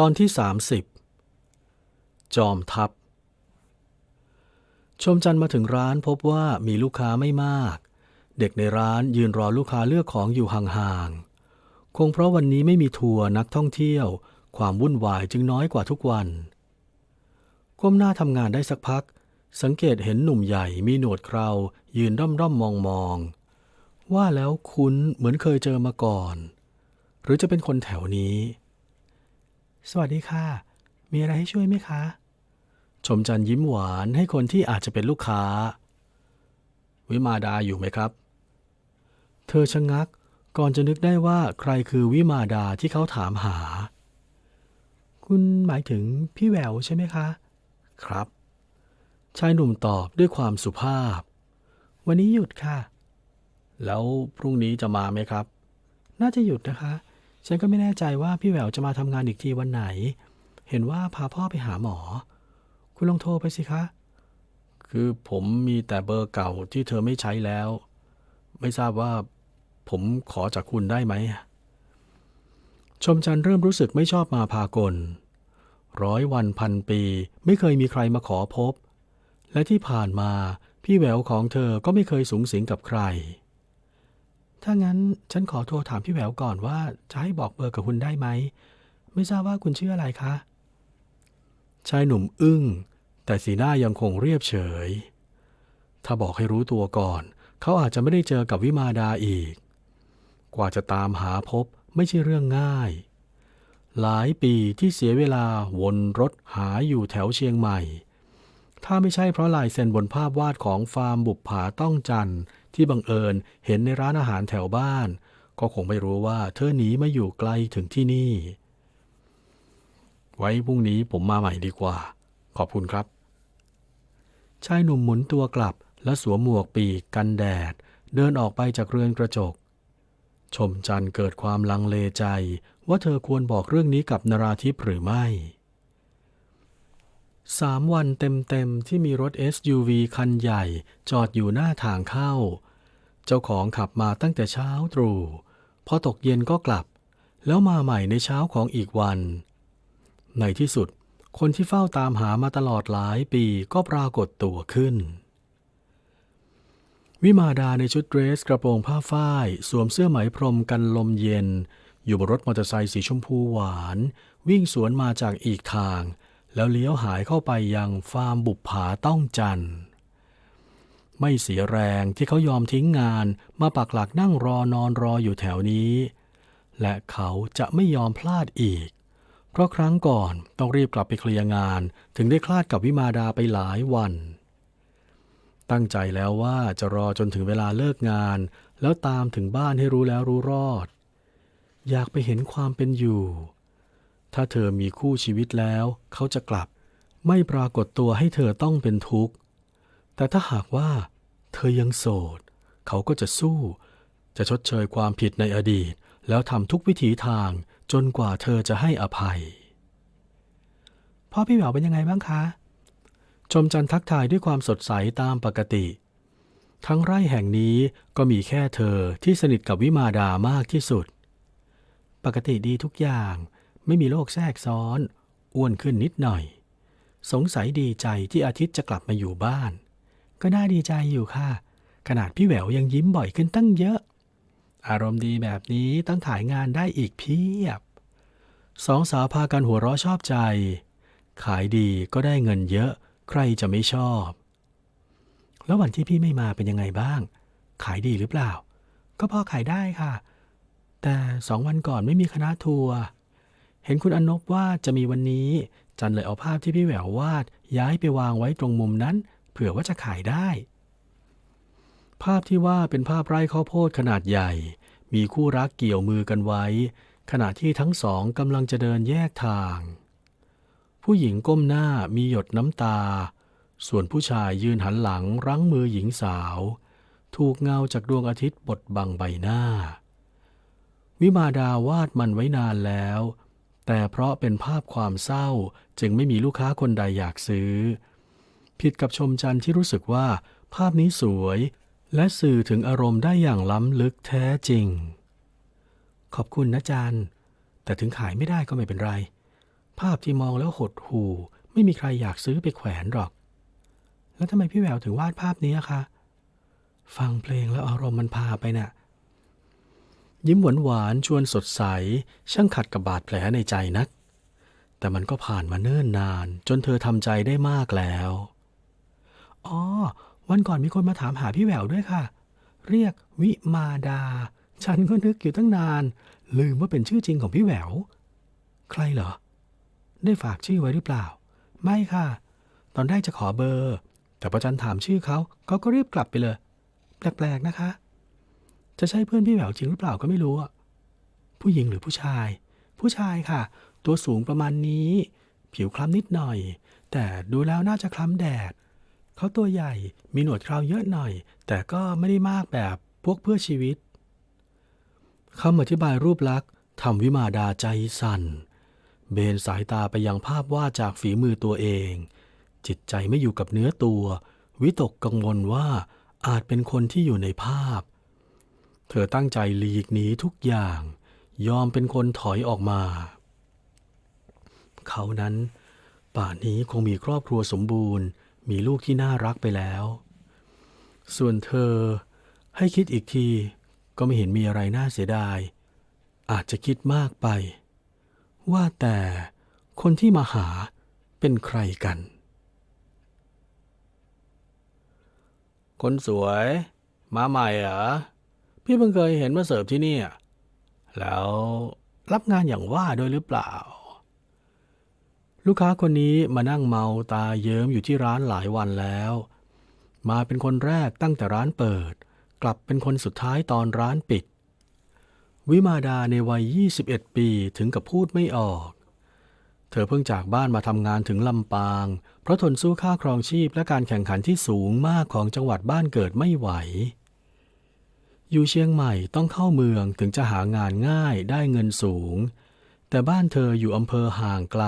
ตอนที่ 30 จอมทัพ ชมจันทร์มาถึงร้านพบว่ามีลูกค้าไม่มาก เด็กในร้านยืนรอลูกค้าเลือกของอยู่ห่างๆ คงเพราะวันนี้ไม่มีทัวร์นักท่องเที่ยว ความวุ่นวายจึงน้อยกว่าทุกวัน ก้มหน้าทำงานได้สักพัก สังเกตเห็นหนุ่มใหญ่มีหนวดเครา ยืนร่อมร่อมมองมองๆว่าแล้วคุ้นเหมือนเคยเจอมาก่อน หรือจะเป็นคนแถวนี้ สวัสดีค่ะ มีอะไรให้ช่วยไหมคะ ชมจันทร์ยิ้มหวานให้คนที่อาจจะเป็นลูกค้า วิมาดาอยู่ไหมครับ เธอชะงักก่อนจะนึกได้ว่าใครคือวิมาดาที่เขาถามหา คุณหมายถึงพี่แหววใช่ไหมคะ ครับ ชายหนุ่มตอบด้วยความสุภาพ วันนี้หยุดค่ะ แล้วพรุ่งนี้จะมาไหมครับ น่าจะหยุดนะคะ ฉันก็ไม่แน่ใจว่าพี่แหววจะมาทำงานอีกทีวันไหน เห็นว่าพาพ่อไปหาหมอ คุณลองโทรไปสิคะ คือผมมีแต่เบอร์เก่าที่เธอไม่ใช้แล้ว ไม่ทราบว่าผมขอจากคุณได้ไหม ชมจันเริ่มรู้สึกไม่ชอบมาพากล ร้อยวันพันปีไม่เคยมีใครมาขอพบ และที่ผ่านมาพี่แหววของเธอก็ไม่เคยสูงสิงกับใคร ถ้างั้นฉันขอโทรถามพี่แหววก่อนว่าจะให้บอกเบอร์กับคุณได้ไหม ไม่ทราบว่าคุณชื่ออะไรคะ ชายหนุ่มอึ้ง แต่สีหน้ายังคงเรียบเฉย ถ้าบอกให้รู้ตัวก่อน เขาอาจจะไม่ได้เจอกับวิมาดาอีก กว่าจะตามหาพบไม่ใช่เรื่องง่าย หลายปีที่เสียเวลาวนรถหาอยู่แถวเชียงใหม่ ถ้าไม่ใช่เพราะลายเซ็นบนภาพวาดของฟาร์มบุปผาต้องจัน ที่บังเอิญเห็นในร้านอาหารแถวบ้าน ก็คงไม่รู้ว่าเธอหนีมาอยู่ไกลถึงที่นี่ ไว้พรุ่งนี้ผมมาใหม่ดีกว่า ขอบคุณครับ ชายหนุ่มหมุนตัวกลับและสวมหมวกปีกกันแดด เดินออกไปจากเรือนกระจก ชมจันทร์เกิดความลังเลใจ ว่าเธอควรบอกเรื่องนี้กับนราธิปหรือไม่สามวันเต็มๆ ที่มีรถ SUV คันใหญ่จอดอยู่หน้าทางเข้า เจ้าของขับมาตั้งแต่เช้าตรู่พอตกเย็นก็กลับ แล้วมาใหม่ในเช้าของอีกวัน ในที่สุด คนที่เฝ้าตามหามาตลอดหลายปีก็ปรากฏตัวขึ้น วิมาดาในชุดเดรสกระโปรงผ้าฝ้าย สวมเสื้อไหมพรมกันลมเย็น อยู่บนรถมอเตอร์ไซค์สีชมพูหวาน วิ่งสวนมาจากอีกทาง แล้วเลี้ยวหายเข้าไปยังฟาร์มบุปผาต้องจันทร์ ไม่เสียแรงที่เขายอมทิ้งงานมาปักหลักนั่งรอนอนรออยู่แถวนี้ และเขาจะไม่ยอมพลาดอีก เพราะครั้งก่อนต้องรีบกลับไปเคลียร์งานถึงได้คลาดกับวิมาดาไปหลายวัน ตั้งใจแล้วว่าจะรอจนถึงเวลาเลิกงาน แล้วตามถึงบ้านให้รู้แล้วรู้รอด อยากไปเห็นความเป็นอยู่ ถ้าเธอมีคู่ชีวิตแล้ว เขาจะกลับ ไม่ปรากฏตัวให้เธอต้องเป็นทุกข์ แต่ถ้าหากว่าเธอยังโสด เขาก็จะสู้ จะชดเชยความผิดในอดีต แล้วทำทุกวิถีทางจนกว่าเธอจะให้อภัย พ่อพี่แหววเป็นยังไงบ้างคะ ชมจันท์ทักทายด้วยความสดใสตามปกติ ทั้งไร่แห่งนี้ก็มีแค่เธอที่สนิทกับวิมาดามากที่สุด ปกติดีทุกอย่างไม่มีโรคแทรกซ้อน อ้วนขึ้นนิดหน่อย สงสัยดีใจที่อาทิตย์จะกลับมาอยู่บ้าน ก็น่าดีใจอยู่ค่ะ ขนาดพี่แหววยังยิ้มบ่อยขึ้นตั้งเยอะ อารมณ์ดีแบบนี้ต้องขายงานได้อีกเพียบ สองสาวพากันหัวเราะชอบใจ ขายดีก็ได้เงินเยอะ ใครจะไม่ชอบ แล้ววันที่พี่ไม่มาเป็นยังไงบ้าง ขายดีหรือเปล่า ก็พอขายได้ค่ะ แต่สองวันก่อนไม่มีคณะทัวร์ เห็นคุณอนบว่าจะมีวันนี้ จันเลยเอาภาพที่พี่แหวววาด ย้ายไปวางไว้ตรงมุมนั้น เผื่อว่าจะขายได้ ภาพที่ว่าเป็นภาพไร่ข้าวโพดขนาดใหญ่ มีคู่รักเกี่ยวมือกันไว้ ขณะที่ทั้งสองกำลังจะเดินแยกทาง ผู้หญิงก้มหน้ามีหยดน้ำตา ส่วนผู้ชายยืนหันหลังรั้งมือหญิงสาว ถูกเงาจากดวงอาทิตย์บดบังใบหน้า วิมาดาวาดมันไว้นานแล้ว แต่เพราะเป็นภาพความเศร้าจึงไม่มีลูกค้าคนใดอยากซื้อ ผิดกับชมจันทร์ที่รู้สึกว่า ภาพนี้สวย และสื่อถึงอารมณ์ได้อย่างล้ำลึกแท้จริง ขอบคุณนะจันแต่ถึงขายไม่ได้ก็ไม่เป็นไร ภาพที่มองแล้วหดหู่ ไม่มีใครอยากซื้อไปแขวนหรอก แล้วทำไมพี่แววถึงวาดภาพนี้คะฟังเพลงแล้วอารมณ์มันพาไปน่ะยิ้มหวานหวานชวนสดใส ช่างขัดกับบาดแผลในใจนัก แต่มันก็ผ่านมาเนิ่นนาน จนเธอทำใจได้มากแล้ว อ๋อ วันก่อนมีคนมาถามหาพี่แหววด้วยค่ะ เรียกวิมาดา ฉันก็นึกอยู่ตั้งนาน ลืมว่าเป็นชื่อจริงของพี่แหวว ใครเหรอ ได้ฝากชื่อไว้หรือเปล่า ไม่ค่ะ ตอนแรกจะขอเบอร์ แต่พอจันถามชื่อเขาเขาก็รีบกลับไปเลย แปลกๆนะคะ จะใช่เพื่อนพี่แหววจริงหรือเปล่าก็ไม่รู้อะผู้หญิงหรือผู้ชาย ผู้ชายค่ะ ตัวสูงประมาณนี้ ผิวคล้ำนิดหน่อย แต่ดูแล้วน่าจะคล้ำแดด เขาตัวใหญ่ มีหนวดเคราเยอะหน่อย แต่ก็ไม่ได้มากแบบพวกเพื่อชีวิตคำอธิบายรูปลักษณ์ทำวิมาดาใจสั่น เบนสายตาไปยังภาพวาดจากฝีมือตัวเอง จิตใจไม่อยู่กับเนื้อตัว วิตกกังวลว่าอาจเป็นคนที่อยู่ในภาพ เธอตั้งใจหลีกหนีทุกอย่าง ยอมเป็นคนถอยออกมา เขานั้น ป่านนี้คงมีครอบครัวสมบูรณ์ มีลูกที่น่ารักไปแล้ว ส่วนเธอให้คิดอีกทีก็ไม่เห็นมีอะไรน่าเสียดาย อาจจะคิดมากไป ว่าแต่คนที่มาหาเป็นใครกัน คนสวย มาใหม่เหรอ พี่เพิ่งเคยเห็นมาเสิร์ฟที่นี่แล้วรับงานอย่างว่าด้วยหรือเปล่า ลูกค้าคนนี้มานั่งเมาตาเยิ้มอยู่ที่ร้านหลายวันแล้ว มาเป็นคนแรกตั้งแต่ร้านเปิด กลับเป็นคนสุดท้ายตอนร้านปิด วิมาดาในวัย 21 ปีถึงกับพูดไม่ออก เธอเพิ่งจากบ้านมาทำงานถึงลำปาง เพราะทนสู้ค่าครองชีพและการแข่งขันที่สูงมากของจังหวัดบ้านเกิดไม่ไหว อยู่เชียงใหม่ต้องเข้าเมืองถึงจะหางานง่ายได้เงินสูง แต่บ้านเธออยู่อำเภอห่างไกล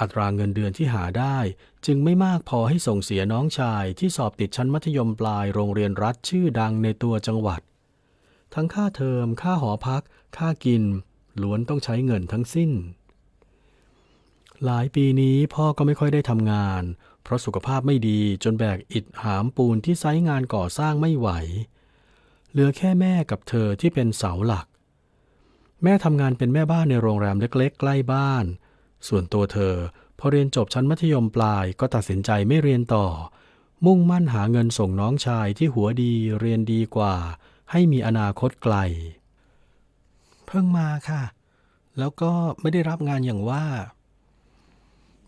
อัตราเงินเดือนที่หาได้ จึงไม่มากพอให้ส่งเสียน้องชายที่สอบติดชั้นมัธยมปลายโรงเรียนรัฐชื่อดังในตัวจังหวัด ทั้งค่าเทอม ค่าหอพัก ค่ากิน ล้วนต้องใช้เงินทั้งสิ้น หลายปีนี้พ่อก็ไม่ค่อยได้ทำงาน เพราะสุขภาพไม่ดีจนแบกอิฐหามปูนที่ไซต์งานก่อสร้างไม่ไหว เหลือแค่แม่กับเธอที่เป็นเสาหลัก แม่ทำงานเป็นแม่บ้านในโรงแรมเล็ก ๆ ใกล้บ้าน ส่วนตัวเธอ พอเรียนจบชั้นมัธยมปลายก็ตัดสินใจไม่เรียนต่อ มุ่งมั่นหาเงินส่งน้องชายที่หัวดีเรียนดีกว่า ให้มีอนาคตไกล เพิ่งมาค่ะ แล้วก็ไม่ได้รับงานอย่างว่า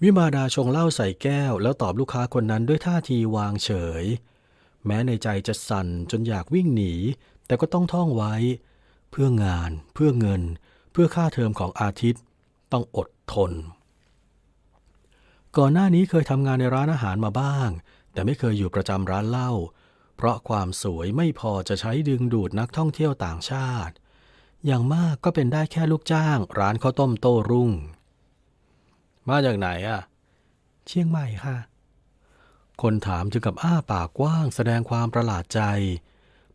วิมาดาชงเหล้าใส่แก้ว แล้วตอบลูกค้าคนนั้นด้วยท่าทีวางเฉย แม้ในใจจะสั่นจนอยากวิ่งหนี แต่ก็ต้องท่องไว้ เพื่องาน เพื่อเงิน เพื่อค่าเทอมของอาทิตย์ ต้องอดทน ก่อนหน้านี้เคยทำงานในร้านอาหารมาบ้าง แต่ไม่เคยอยู่ประจำร้านเหล้าเพราะความสวยไม่พอจะใช้ดึงดูดนักท่องเที่ยวต่างชาติ อย่างมากก็เป็นได้แค่ลูกจ้าง ร้านข้าวต้มโต้รุ่ง มาจากไหนอะเชียงใหม่ค่ะ คนถามถึงกับอ้าปากกว้างแสดงความประหลาดใจ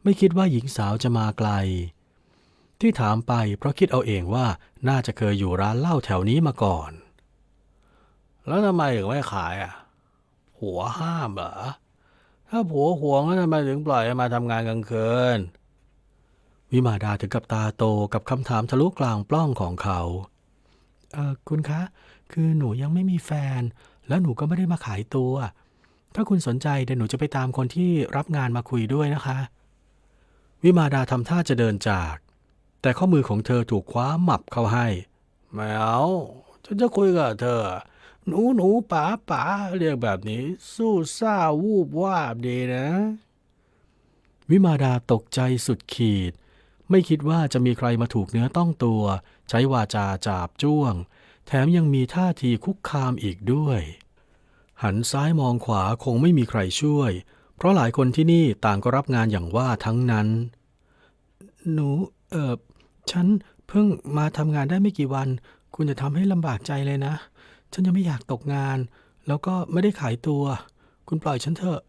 ไม่คิดว่าหญิงสาวจะมาไกล ที่ถามไปเพราะคิดเอาเองว่าน่าจะเคยอยู่ร้านเหล้าแถวนี้มาก่อน แล้วทำไมถึงไม่ขายอะผัวห้ามเหรอ ถ้าผัวห่วงแล้วทำไมถึงปล่อยมาทำงานกลางคืน วิมาดาถึงกับตาโตกับคำถามทะลุกลางปล้องของเขา เออคุณคะ คือหนูยังไม่มีแฟน แล้วหนูก็ไม่ได้มาขายตัว ถ้าคุณสนใจเดี๋ยวหนูจะไปตามคนที่รับงานมาคุยด้วยนะคะ วิมาดาทำท่าจะเดินจาก แต่ข้อมือของเธอถูกคว้าหมับเข้าให้ไม่เอาฉันจะคุยกับเธอ หนูหนูป๋าป๋าเรียกแบบนี้ สู้ซ่าวูบวาบดีนะ วิมาดาตกใจสุดขีด ไม่คิดว่าจะมีใครมาถูกเนื้อต้องตัว ใช้วาจาจาบจ้วง แถมยังมีท่าทีคุกคามอีกด้วย หันซ้ายมองขวาคงไม่มีใครช่วย เพราะหลายคนที่นี่ต่างก็รับงานอย่างว่าทั้งนั้น หนู เออ ฉันเพิ่งมาทำงานได้ไม่กี่วัน คุณจะทำให้ลำบากใจเลยนะ ฉันยังไม่อยากตกงาน แล้วก็ไม่ได้ขายตัว คุณปล่อยฉันเถอะ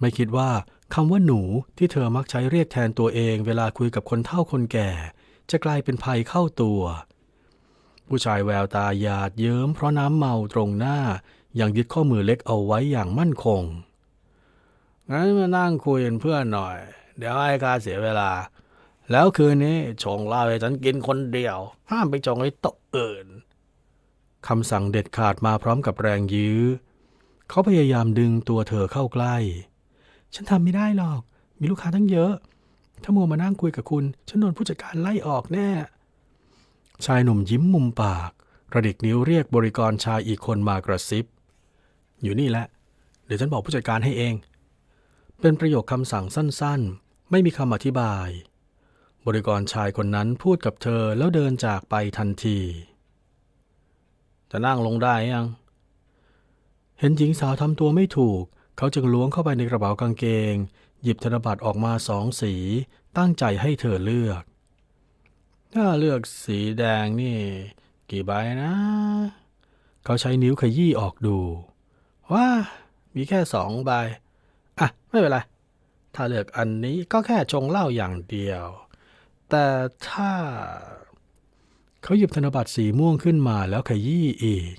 ไม่คิดว่าคำว่าหนูที่เธอมักใช้เรียกแทนตัวเองเวลาคุยกับคนเฒ่าคนแก่ จะกลายเป็นภัยเข้าตัว ผู้ชายแววตาหยาดเยิ้มเพราะน้ำเมาตรงหน้า ยังยึดข้อมือเล็กเอาไว้อย่างมั่นคงงั้นมานั่งคุยเป็นเพื่อนหน่อย เดี๋ยวให้ค่าเสียเวลา แล้วคืนนี้ชงเหล้าให้ฉันกินคนเดียว ห้ามไปจองให้โต๊ะอื่นคำสั่งเด็ดขาดมาพร้อมกับแรงยื้อ เขาพยายามดึงตัวเธอเข้าใกล้ ฉันทำไม่ได้หรอก มีลูกค้าตั้งเยอะ ถ้ามัวมานั่งคุยกับคุณ ฉันโดนผู้จัดการไล่ออกแน่ ชายหนุ่มยิ้มมุมปาก กระดิกนิ้วเรียกบริกรชายอีกคนมากระซิบ อยู่นี่แหละ เดี๋ยวฉันบอกผู้จัดการให้เอง เป็นประโยคคำสั่งสั้นๆ ไม่มีคำอธิบาย บริกรชายคนนั้นพูดกับเธอแล้วเดินจากไปทันที จะนั่งลงได้ยัง เห็นหญิงสาวทำตัวไม่ถูก เขาจึงล้วงเข้าไปในกระเป๋ากางเกง หยิบธนบัตรออกมาสองสี ตั้งใจให้เธอเลือก ถ้าเลือกสีแดงนี่ กี่ใบนะ เขาใช้นิ้วขยี้ออกดู ว่า มีแค่สองใบ อะ ไม่เป็นไร ถ้าเลือกอันนี้ก็แค่ชงเหล้าอย่างเดียว แต่ถ้า เขาหยิบธนบัตรสีม่วงขึ้นมาแล้วขยี้อีก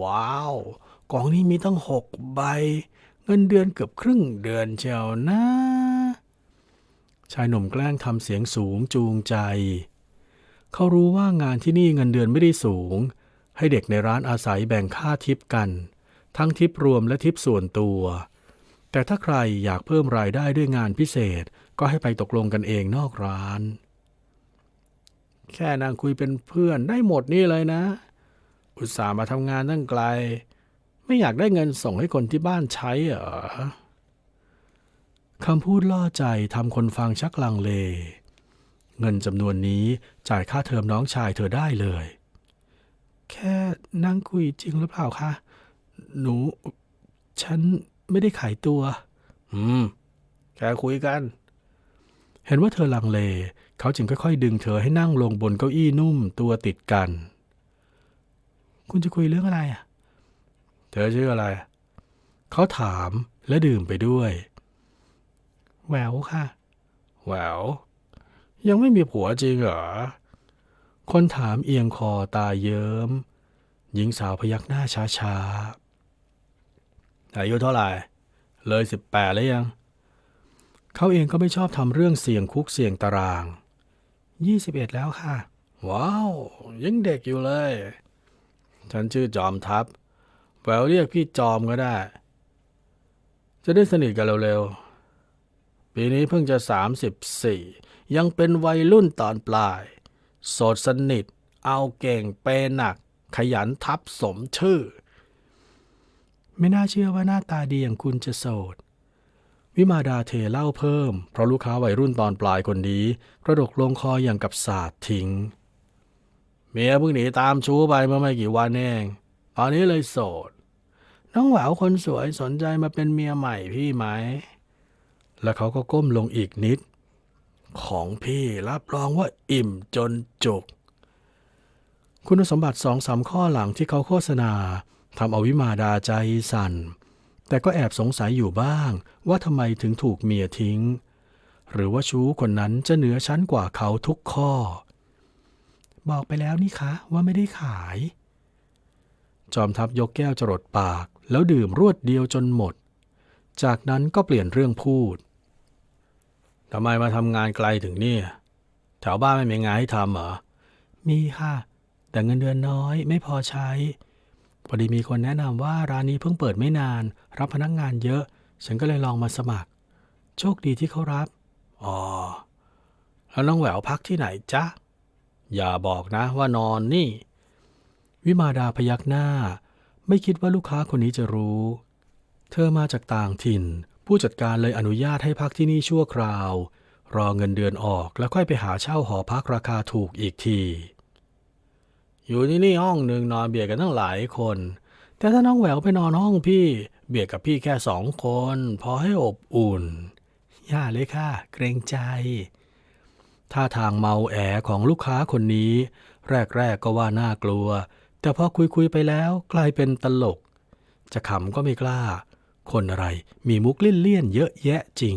ว้าวกล่องนี้มีตั้งหกใบ เงินเดือนเกือบครึ่งเดือนเชียวนะ ชายหนุ่มแกล้งทำเสียงสูงจูงใจ เขารู้ว่างานที่นี่เงินเดือนไม่ได้สูง ให้เด็กในร้านอาศัยแบ่งค่าทิปกัน ทั้งทิปรวมและทิปส่วนตัวแต่ถ้าใครอยากเพิ่มรายได้ด้วยงานพิเศษ ก็ให้ไปตกลงกันเองนอกร้าน แค่นั่งคุยเป็นเพื่อนได้หมดนี่เลยนะ อุตส่าห์มาทำงานตั้งไกล ไม่อยากได้เงินส่งให้คนที่บ้านใช้เหรอคำพูดล่อใจทำคนฟังชักลังเล เงินจำนวนนี้จ่ายค่าเทอมน้องชายเธอได้เลย แค่นั่งคุยจริงหรือเปล่าคะ หนู ฉันไม่ได้ขายตัว อืม แค่คุยกัน เห็นว่าเธอลังเล เขาจึงค่อยๆดึงเธอให้นั่งลงบนเก้าอี้นุ่มตัวติดกัน คุณจะคุยเรื่องอะไรอะ เธอชื่ออะไร เขาถามและดื่มไปด้วย แหววค่ะ แหวว ยังไม่มีผัวจริงเหรอ คนถามเอียงคอตาเยิ้ม หญิงสาวพยักหน้าช้าๆอายุเท่าไหร่ เลยสิบแปดแล้วยัง เขาเองก็ไม่ชอบทำเรื่องเสี่ยงคุกเสี่ยงตารางยี่สิบเอ็ดแล้วค่ะ ว้าว ยังเด็กอยู่เลย ฉันชื่อจอมทัพ แววเรียกพี่จอมก็ได้ จะได้สนิทกันเร็วๆ ปีนี้เพิ่งจะสามสิบสี่ยังเป็นวัยรุ่นตอนปลาย โสดสนิท เอาเก่งเปย์หนัก ขยันทับสมชื่อ ไม่น่าเชื่อว่าหน้าตาดีอย่างคุณจะโสด วิมาดาเทเล่าเพิ่ม เพราะลูกค้าวัยรุ่นตอนปลายคนนี้กระดกลงคออย่างกับสาดทิ้ง เมียเพิ่งหนีตามชู้ไปเมื่อไม่กี่วันเองตอนนี้เลยโสด น้องหวาวคนสวยสนใจมาเป็นเมียใหม่พี่ไหม แล้วเขาก็ก้มลงอีกนิด ของพี่รับรองว่าอิ่มจนจุก คุณสมบัติสองสามข้อหลังที่เขาโฆษณาทำเอาวิมาดาใจสั่น แต่ก็แอบสงสัยอยู่บ้าง ว่าทำไมถึงถูกเมียทิ้ง หรือว่าชู้คนนั้นจะเหนือชั้นกว่าเขาทุกข้อ บอกไปแล้วนี่คะว่าไม่ได้ขาย จอมทัพยกแก้วจรดปาก แล้วดื่มรวดเดียวจนหมด จากนั้นก็เปลี่ยนเรื่องพูดทำไมมาทำงานไกลถึงเนี่ยแถวบ้านไม่มีงานให้ทำเหรอ มีค่ะ แต่เงินเดือนน้อยไม่พอใช้ อดีมีคนแนะนำว่าร้านนี้เพิ่งเปิดไม่นาน รับพนักงงานเยอะ ฉันก็เลยลองมาสมัคร โชคดีที่เขารับ อ๋อ แล้วน้องแหววพักที่ไหนจ๊ะ อย่าบอกนะว่านอนนี่ วิมาดาพยักหน้า ไม่คิดว่าลูกค้าคนนี้จะรู้ เธอมาจากต่างถิ่น ผู้จัดการเลยอนุญาตให้พักที่นี่ชั่วคราว รอเงินเดือนออกแล้วค่อยไปหาเช่าหอพักราคาถูกอีกที อยู่ที่นี่ห้องหนึ่งนอนเบียดกันตั้งหลายคน แต่ถ้าน้องแหววไปนอนห้องพี่ เบียดกับพี่แค่สองคน พอให้อบอุ่น ย่าเลยค่ะ เกรงใจ ท่าทางเมาแอของลูกค้าคนนี้ แรกๆก็ว่าน่ากลัว แต่พอคุยๆไปแล้วกลายเป็นตลก จะขำก็ไม่กล้า คนอะไรมีมุกเลี่ยนๆเยอะแยะจริง